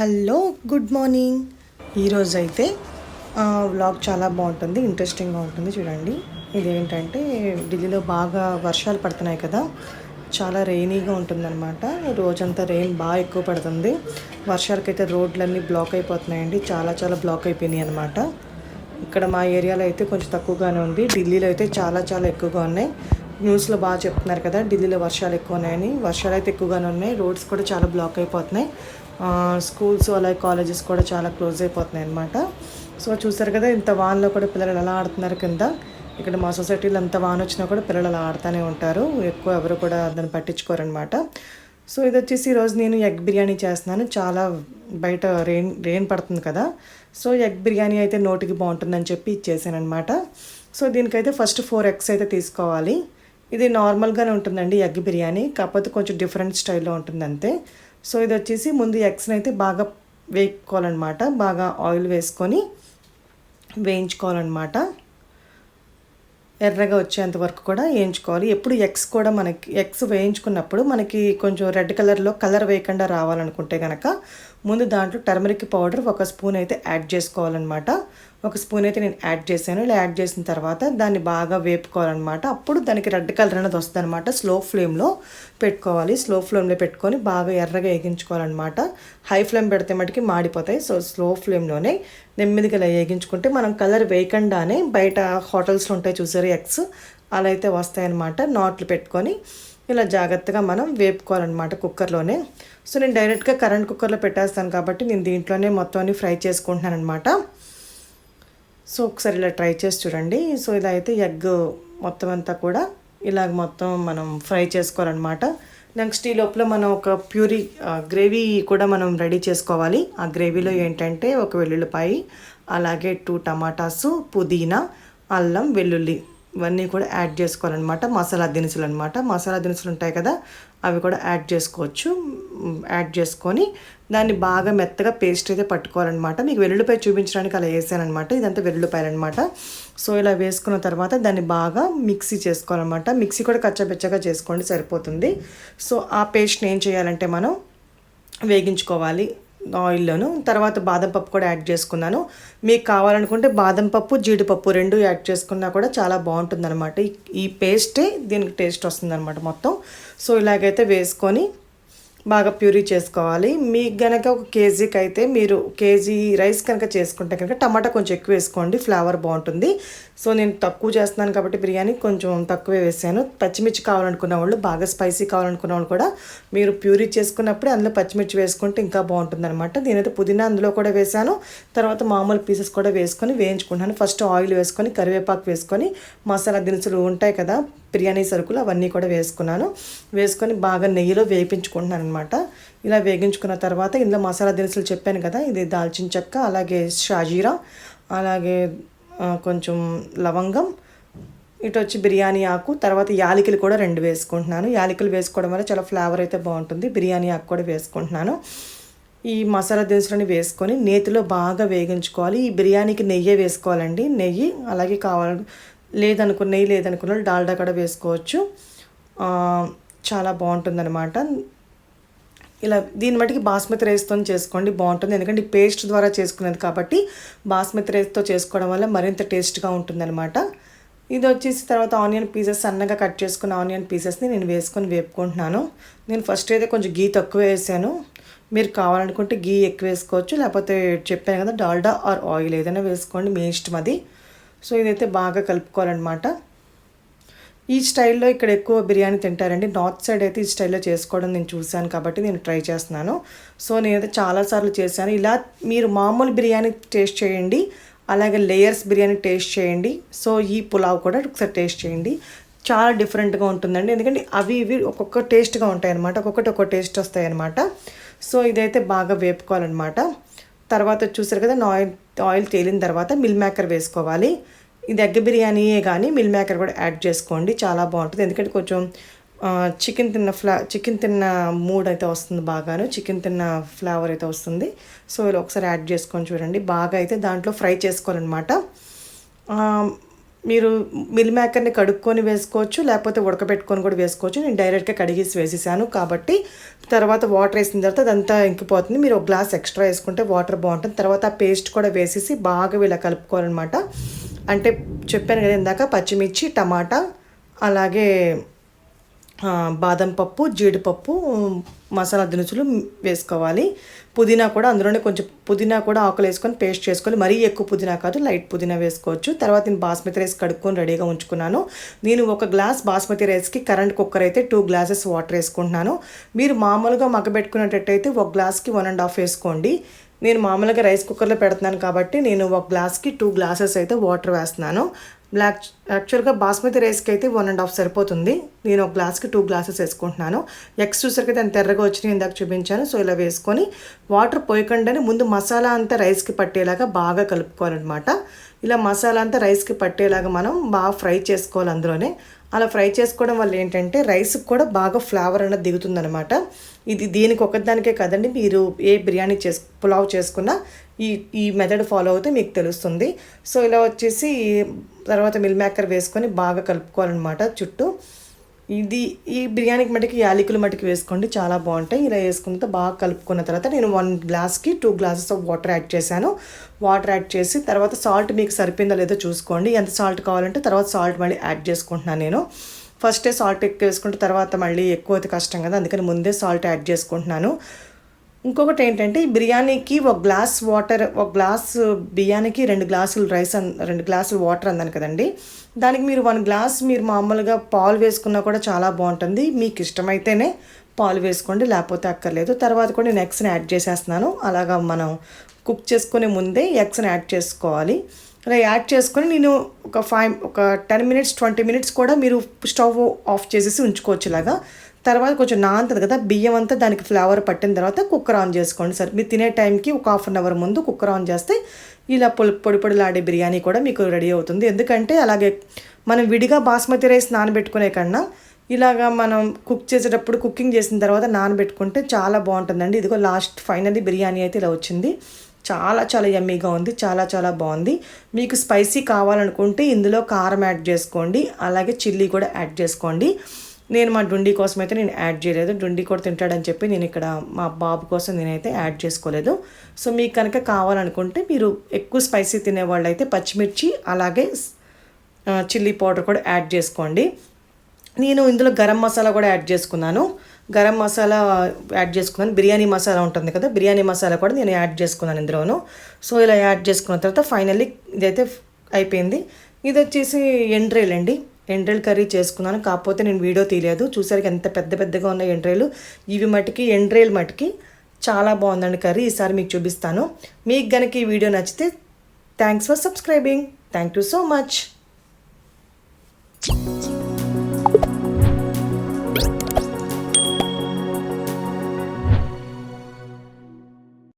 Hello good morning. ఈరోజు అయితే vlog చాలా బాగుంటుంది ఇంట్రెస్టింగ్గా ఉంటుంది చూడండి. ఇదేంటంటే ఢిల్లీలో బాగా వర్షాలు పడుతున్నాయి కదా. చాలా రెయినీగా ఉంటుందన్నమాట. రోజంతా రెయిన్ బాగా ఎక్కువ పడుతుంది. వర్షాలకైతే రోడ్లన్నీ బ్లాక్ అయిపోతున్నాయండి. చాలా చాలా బ్లాక్ అయిపోయినాయి అనమాట ఇక్కడ మా ఏరియాలో అయితే కొంచెం తక్కువగానే ఉంది. ఢిల్లీలో అయితే చాలా చాలా ఎక్కువగా ఉన్నాయి. న్యూస్లో బాగా చెప్తున్నారు కదా ఢిల్లీలో వర్షాలు ఎక్కువ ఉన్నాయని వర్షాలు అయితే ఎక్కువగానే ఉన్నాయి. రోడ్స్ కూడా చాలా బ్లాక్ అయిపోతున్నాయి. స్కూల్స్ అలాగే కాలేజెస్ కూడా చాలా క్లోజ్ అయిపోతున్నాయి అనమాట సో చూసారు కదా ఇంత వాన్లో కూడా పిల్లలు ఎలా ఆడుతున్నారు కింద. ఇక్కడ మా సొసైటీలో ఎంత వాన వచ్చినా కూడా పిల్లలు అలా ఆడుతూనే ఉంటారు. ఎక్కువ ఎవరు కూడా దాన్ని పట్టించుకోరనమాట సో ఇది వచ్చేసి ఈరోజు నేను ఎగ్ బిర్యానీ చేస్తున్నాను. చాలా బయట రెయిన్ రెయిన్ పడుతుంది కదా. సో ఎగ్ బిర్యానీ అయితే నోటికి బాగుంటుందని చెప్పి ఇచ్చేసాను అనమాట సో దీనికైతే ఫస్ట్ ఫోర్ ఎగ్స్ అయితే తీసుకోవాలి. ఇది నార్మల్గానే ఉంటుందండి ఎగ్ బిర్యానీ. కాకపోతే కొంచెం డిఫరెంట్ స్టైల్లో ఉంటుంది అంతే సో ఇది వచ్చేసి ముందు ఎగ్స్ని అయితే బాగా వేపుకోవాలన్నమాట బాగా ఆయిల్ వేసుకొని వేయించుకోవాలన్నమాట. ఎర్రగా వచ్చేంత వరకు కూడా వేయించుకోవాలి. ఎప్పుడు ఎగ్స్ కూడా మనకి ఎగ్స్ వేయించుకున్నప్పుడు మనకి కొంచెం రెడ్ కలర్లో కలర్ వేయకుండా రావాలనుకుంటే కనుక ముందు దాంట్లో టర్మరిక్ పౌడర్ ఒక స్పూన్ అయితే యాడ్ చేసుకోవాలన్నమాట. ఒక స్పూన్ అయితే నేను యాడ్ చేశాను. ఇలా యాడ్ చేసిన తర్వాత దాన్ని బాగా వేపుకోవాలన్నమాట. అప్పుడు దానికి రెడ్ కలర్ అనేది వస్తుంది అనమాట స్లో ఫ్లేమ్లో పెట్టుకోవాలి. స్లో ఫ్లేమ్లో పెట్టుకొని బాగా ఎర్రగా వేగించుకోవాలన్నమాట. హై ఫ్లేమ్ పెడితే మటుకి మాడిపోతాయి. సో స్లో ఫ్లేమ్లోనే నెమ్మదిగా ఇలా వేగించుకుంటే మనం కలర్ వేయకుండానే బయట హోటల్స్లో ఉంటాయి చూసారు ఎగ్స్ అలా అయితే వస్తాయన్నమాట. నాట్లు పెట్టుకొని ఇలా జాగ్రత్తగా మనం వేపుకోవాలన్నమాట కుక్కర్లోనే. సో నేను డైరెక్ట్గా కరెంట్ కుక్కర్లో పెట్టేస్తాను కాబట్టి నేను దీంట్లోనే మొత్తం అన్ని ఫ్రై చేసుకుంటున్నాను అనమాట సో ఒకసారి ఇలా ట్రై చేసి చూడండి. సో ఇలా అయితే ఎగ్ మొత్తం అంతా కూడా ఇలాగ మొత్తం మనం ఫ్రై చేసుకోవాలన్నమాట. నెక్స్ట్ ఈ లోపల మనం ఒక ప్యూరీ గ్రేవీ కూడా మనం రెడీ చేసుకోవాలి. ఆ గ్రేవీలో ఏంటంటే ఒక వెల్లుల్లిపాయి అలాగే టూ టమాటాసు పుదీనా అల్లం వెల్లుల్లి. ఇవన్నీ కూడా యాడ్ చేసుకోవాలన్నమాట. మసాలా దినుసులు అనమాట మసాలా దినుసులు ఉంటాయి కదా అవి కూడా యాడ్ చేసుకోవచ్చు. యాడ్ చేసుకొని దాన్ని బాగా మెత్తగా పేస్ట్ అయితే పట్టుకోవాలన్నమాట. మీకు వెల్లుల్లిపాయ చూపించడానికి అలా వేసానమాట ఇదంతా వెల్లుల్లిపాయలన్నమాట సో ఇలా వేసుకున్న తర్వాత దాన్ని బాగా మిక్సీ చేసుకోవాలన్నమాట. మిక్సీ కూడా కచ్చబెచ్చగా చేసుకోండి సరిపోతుంది. సో ఆ పేస్ట్ని ఏం చేయాలంటే మనం వేగించుకోవాలి. ఆయిల్లోను తర్వాత బాదం పప్పు కూడా యాడ్ చేసుకున్నాను. మీకు కావాలనుకుంటే బాదం పప్పు జీడిపప్పు రెండు యాడ్ చేసుకున్నా కూడా చాలా బాగుంటుందన్నమాట. ఈ పేస్టే దీనికి టేస్ట్ వస్తుందన్నమాట మొత్తం. సో ఇలాగైతే వేసుకొని బాగా ప్యూరీ చేసుకోవాలి. మీకు కనుక ఒక కేజీకి అయితే మీరు కేజీ రైస్ కనుక చేసుకుంటే కనుక టమాటా కొంచెం ఎక్కువ వేసుకోండి ఫ్లేవర్ బాగుంటుంది. సో నేను తక్కువ చేస్తున్నాను కాబట్టి బిర్యానీ కొంచెం తక్కువే వేసాను. పచ్చిమిర్చి కావాలనుకున్న వాళ్ళు బాగా స్పైసీ కావాలనుకున్న వాళ్ళు కూడా మీరు ప్యూరీ చేసుకున్నప్పుడే అందులో పచ్చిమిర్చి వేసుకుంటే ఇంకా బాగుంటుంది అనమాట నేనైతే పుదీనా అందులో కూడా వేసాను. తర్వాత మామూలు పీసెస్ కూడా వేసుకొని వేయించుకుంటాను ఫస్ట్ ఆయిల్ వేసుకొని కరివేపాకు వేసుకొని మసాలా దినుసులు ఉంటాయి కదా బిర్యానీ సరుకులు అవన్నీ కూడా వేసుకున్నాను. వేసుకొని బాగా నెయ్యిలో వేపించుకుంటున్నాను అనమాట ఇలా వేగించుకున్న తర్వాత ఇందులో మసాలా దినుసులు చెప్పాను కదా ఇది దాల్చిన చెక్క అలాగే షాజీరా అలాగే కొంచెం లవంగం ఇటు వచ్చి బిర్యానీ ఆకు తర్వాత యాలకులు కూడా రెండు వేసుకుంటున్నాను. యాలకులు వేసుకోవడం వల్ల చాలా ఫ్లేవర్ అయితే బాగుంటుంది. బిర్యానీ ఆకు కూడా వేసుకుంటున్నాను. ఈ మసాలా దినుసులని వేసుకొని నేతిలో బాగా వేగించుకోవాలి. ఈ బిర్యానీకి నెయ్యి వేసుకోవాలండి. నెయ్యి అలాగే కావాలి లేదనుకున్న నెయ్యి లేదనుకున్న డాల్డా కూడా వేసుకోవచ్చు. చాలా బాగుంటుందన్నమాట. ఇలా దీని బట్టి బాస్మతి రైస్తో చేసుకోండి బాగుంటుంది. ఎందుకంటే పేస్ట్ ద్వారా చేసుకునేది కాబట్టి బాస్మతి రైస్తో చేసుకోవడం వల్ల మరింత టేస్ట్గా ఉంటుందన్నమాట. ఇది వచ్చేసి తర్వాత ఆనియన్ పీసెస్ సన్నగా కట్ చేసుకున్న ఆనియన్ పీసెస్ని నేను వేసుకొని వేపుకుంటున్నాను. నేను ఫస్ట్ అయితే కొంచెం గీ తక్కువ వేసాను. మీరు కావాలనుకుంటే గీ ఎక్కువ వేసుకోవచ్చు. లేకపోతే చెప్పాను కదా డాల్డా ఆర్ ఆయిల్ ఏదైనా వేసుకోండి మీ ఇష్టం అది. సో ఇదైతే బాగా కలుపుకోవాలన్నమాట. ఈ స్టైల్లో ఇక్కడ ఎక్కువ బిర్యానీ తింటారండి. నార్త్ సైడ్ అయితే ఈ స్టైల్లో చేసుకోవడం నేను చూశాను కాబట్టి నేను ట్రై చేస్తున్నాను. సో నేనైతే చాలాసార్లు చేశాను. ఇలా మీరు మామూలు బిర్యానీ టేస్ట్ చేయండి అలాగే లేయర్స్ బిర్యానీ టేస్ట్ చేయండి. సో ఈ పులావ్ కూడా ఒకసారి టేస్ట్ చేయండి. చాలా డిఫరెంట్గా ఉంటుందండి. ఎందుకంటే అవి ఇవి ఒక్కొక్క టేస్ట్గా ఉంటాయి అనమాట ఒక్కొక్కటి ఒక్కొక్క టేస్ట్ వస్తాయి అనమాట సో ఇదైతే బాగా వేపుకోవాలన్నమాట. తర్వాత చూసారు కదా నాయిల్ ఆయిల్ తేలిన తర్వాత మిల్ మేకర్ వేసుకోవాలి. ఇది ఎగ్ బిర్యానీయే కానీ మిల్ మేకర్ కూడా యాడ్ చేసుకోండి. చాలా బాగుంటుంది. ఎందుకంటే కొంచెం చికెన్ తిన్న ఫ్లా చికెన్ తిన్న మూడ్ అయితే వస్తుంది బాగాను. చికెన్ తిన్న ఫ్లేవర్ అయితే వస్తుంది. సో ఇలా ఒకసారి యాడ్ చేసుకొని చూడండి. బాగా అయితే దాంట్లో ఫ్రై చేసుకోవాలన్నమాట. మీరు మిల్ మేకర్ని కడుక్కొని వేసుకోవచ్చు లేకపోతే ఉడకబెట్టుకొని కూడా వేసుకోవచ్చు. నేను డైరెక్ట్గా కడిగేసి వేసేసాను కాబట్టి తర్వాత వాటర్ వేసిన తర్వాత అదంతా ఇంకిపోతుంది. మీరు ఒక గ్లాస్ ఎక్స్ట్రా వేసుకుంటే వాటర్ బాగుంటుంది. తర్వాత ఆ పేస్ట్ కూడా వేసేసి బాగా ఇలా కలుపుకోవాలన్నమాట. అంటే చెప్పాను కదా ఇందాక పచ్చిమిర్చి టమాటా అలాగే బాదం పప్పు జీడిపప్పు మసాలా దినుసులు వేసుకోవాలి. పుదీనా కూడా అందులోనే కొంచెం పుదీనా కూడా ఆకులు వేసుకొని పేస్ట్ చేసుకోవాలి. మరీ ఎక్కువ పుదీనా కాదు లైట్ పుదీనా వేసుకోవచ్చు. తర్వాత నేను బాస్మతి రైస్ కడుక్కొని రెడీగా ఉంచుకున్నాను. నేను ఒక గ్లాస్ బాస్మతి రైస్కి కరెంట్ కుక్కర్ అయితే టూ గ్లాసెస్ వాటర్ వేసుకుంటున్నాను. మీరు మామూలుగా మగ్గబెట్టుకునేటట్టయితే ఒక గ్లాస్కి వన్ అండ్ హాఫ్ వేసుకోండి. నేను మామూలుగా రైస్ కుక్కర్లో పెడుతున్నాను కాబట్టి నేను ఒక గ్లాస్కి టూ గ్లాసెస్ అయితే వాటర్ వేస్తున్నాను. బ్లాక్ యాక్చువల్గా బాస్మతి రైస్కి అయితే వన్ అండ్ హాఫ్ సరిపోతుంది. నేను ఒక గ్లాస్కి టూ గ్లాసెస్ వేసుకుంటున్నాను. ఎగ్స్ చూసరికి అంత తెర్రగా వచ్చినాయి ఇందాక చూపించాను. సో ఇలా వేసుకొని వాటర్ పోయకుండానే ముందు మసాలా అంతా రైస్కి పట్టేలాగా బాగా కలుపుకోవాలన్నమాట. ఇలా మసాలా అంతా రైస్కి పట్టేలాగా మనం బాగా ఫ్రై చేసుకోవాలి అందులోనే. అలా ఫ్రై చేసుకోవడం వల్ల ఏంటంటే రైస్కి కూడా బాగా ఫ్లేవర్ అనేది దిగుతుందనమాట ఇది దీనికి ఒకదానికే కదండి మీరు ఏ బిర్యానీ చేసు పులావ్ చేసుకున్నా ఈ ఈ మెథడ్ ఫాలో అవుతే మీకు తెలుస్తుంది. సో ఇలా వచ్చేసి తర్వాత మిల్ మేకర్ వేసుకొని బాగా కలుపుకోవాలన్నమాట చుట్టూ. ఇది ఈ బిర్యానీకి మటుకి యాలకులు మటుకు వేసుకోండి. చాలా బాగుంటాయి. ఇలా వేసుకున్న బాగా కలుపుకున్న తర్వాత నేను వన్ గ్లాస్కి two glasses of water add చేశాను. వాటర్ యాడ్ చేసి తర్వాత సాల్ట్ మీకు సరిపోయిందో లేదో చూసుకోండి. ఎంత సాల్ట్ కావాలంటే తర్వాత సాల్ట్ మళ్ళీ యాడ్ చేసుకుంటున్నాను నేను. ఫస్టే సాల్ట్ ఎక్కువ వేసుకుంటే తర్వాత మళ్ళీ ఎక్కువ అయితే కష్టం కదా అందుకని ముందే సాల్ట్ యాడ్ చేసుకుంటున్నాను. ఇంకొకటి ఏంటంటే ఈ బిర్యానీకి ఒక గ్లాస్ వాటర్ ఒక గ్లాస్ బియ్యానికి రెండు గ్లాసులు రైస్ అన్ రెండు గ్లాసులు వాటర్ అందాను కదండి. దానికి మీరు వన్ గ్లాస్ మీరు మామూలుగా పాలు వేసుకున్నా కూడా చాలా బాగుంటుంది. మీకు ఇష్టమైతేనే పాలు వేసుకోండి లేకపోతే అక్కర్లేదు. తర్వాత కూడా నేను ఎగ్స్ని యాడ్ చేసేస్తున్నాను. అలాగా మనం కుక్ చేసుకునే ముందే ఎగ్స్ని యాడ్ చేసుకోవాలి. అలా యాడ్ చేసుకొని నేను ఒక ఫైవ్ ఒక టెన్ మినిట్స్ ట్వంటీ మినిట్స్ కూడా మీరు స్టవ్ ఆఫ్ చేసేసి ఉంచుకోవచ్చు ఇలాగా తర్వాత కొంచెం నాంతది కదా బియ్యం అంతా దానికి ఫ్లేవర్ పట్టిన తర్వాత కుక్కర్ ఆన్ చేసుకోండి సార్. మీరు తినే టైంకి ఒక హాఫ్ అన్ అవర్ ముందు కుక్కర్ ఆన్ చేస్తే ఇలా పొడి పొడి పొడిలాడే బిర్యానీ కూడా మీకు రెడీ అవుతుంది. ఎందుకంటే అలాగే మనం విడిగా బాస్మతి రైస్ నానబెట్టుకునే కన్నా ఇలాగా మనం కుక్ చేసేటప్పుడు కుకింగ్ చేసిన తర్వాత నానబెట్టుకుంటే చాలా బాగుంటుందండి. ఇదిగో లాస్ట్ ఫైనల్లీ బిర్యానీ అయితే ఇలా వచ్చింది. చాలా చాలా యమ్మీగా ఉంది చాలా చాలా బాగుంది. మీకు స్పైసీ కావాలనుకుంటే ఇందులో కారం యాడ్ చేసుకోండి అలాగే చిల్లీ కూడా యాడ్ చేసుకోండి. నేను మా డుండి కోసం అయితే నేను యాడ్ చేయలేదు. డుండి కూడా తింటాడని చెప్పి నేను ఇక్కడ మా బాబు కోసం నేనైతే యాడ్ చేసుకోలేదు. సో మీకు కనుక కావాలనుకుంటే మీరు ఎక్కువ స్పైసీ తినేవాళ్ళు అయితే పచ్చిమిర్చి అలాగే చిల్లీ పౌడర్ కూడా యాడ్ చేసుకోండి. నేను ఇందులో గరం మసాలా కూడా యాడ్ చేసుకున్నాను. గరం మసాలా యాడ్ చేసుకున్నాను. బిర్యానీ మసాలా ఉంటుంది కదా బిర్యానీ మసాలా కూడా నేను యాడ్ చేసుకున్నాను ఇందులోను. సో ఇలా యాడ్ చేసుకున్న తర్వాత ఫైనల్లీ ఇదైతే అయిపోయింది. ఇది వచ్చేసి ఎండ్రేల్ అండి ఎండ్రల్ కర్రీ చేసుకున్నాను. కాకపోతే నేను వీడియో తీయలేదు. చూసారు ఎంత పెద్ద పెద్దగా ఉన్నాయి ఎండ్రేలు ఇవి మటుకి ఎండ్రేల్ మటుకి చాలా బాగుందండి కర్రీ. ఈసారి మీకు చూపిస్తాను. మీకు కనుక ఈ వీడియో నచ్చితే thanks for subscribing. Thank you so much.